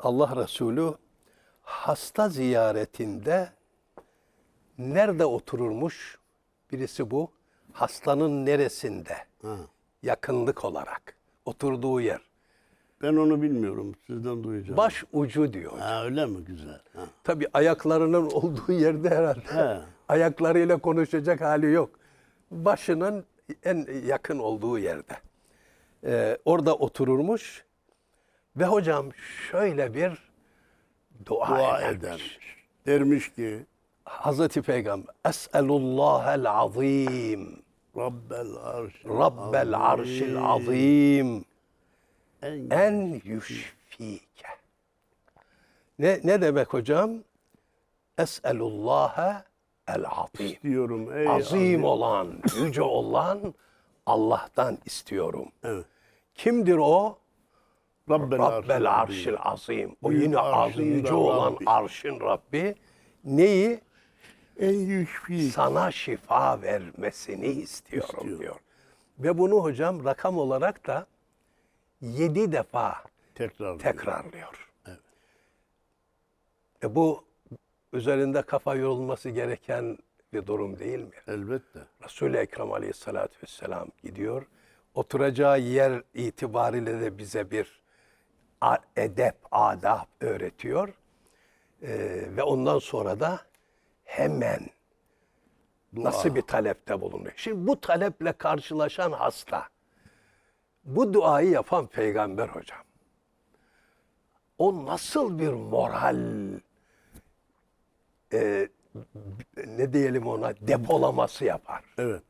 Allah Resulü hasta ziyaretinde nerede otururmuş? Birisi bu. Hastanın neresinde? Ha. Yakınlık olarak. Oturduğu yer. Ben onu bilmiyorum. Sizden duyacağım. Baş ucu diyor. Ha öyle mi güzel? Ha. Tabi ayaklarının olduğu yerde herhalde. He. Ayaklarıyla konuşacak hali yok. Başının en yakın olduğu yerde. Ee, orada otururmuş ve hocam şöyle bir dua, Dua edermiş. edermiş. Dermiş ki Hazreti Peygamber Es'elullahel azim Rabbel arşil Rabbel arşil azim En, en yüşfike. Ne, ne demek hocam? Es'elullaha el azim. diyorum ey Azim olan, yüce olan Allah'tan istiyorum. Evet. Kimdir o? Rabbel, Rabbel arşil azim. O yine az arşın yüce da olan Rabbi. arşın Rabbi. Neyi? En yüşfik. Sana şifa vermesini istiyorum İstiyor. diyor. Ve bunu hocam rakam olarak da yedi defa Tekrar. tekrarlıyor. Evet. E bu üzerinde kafa yorulması gereken bir durum değil mi? Elbette. Resul-i Ekrem Aleyhisselatü Vesselam gidiyor. Oturacağı yer itibariyle de bize bir edep, adab öğretiyor. Ee, ve ondan sonra da hemen nasıl bir talepte bulunuyor. Şimdi bu taleple karşılaşan hasta, bu duayı yapan peygamber hocam, o nasıl bir moral, e, ne diyelim ona, depolaması yapar. Evet.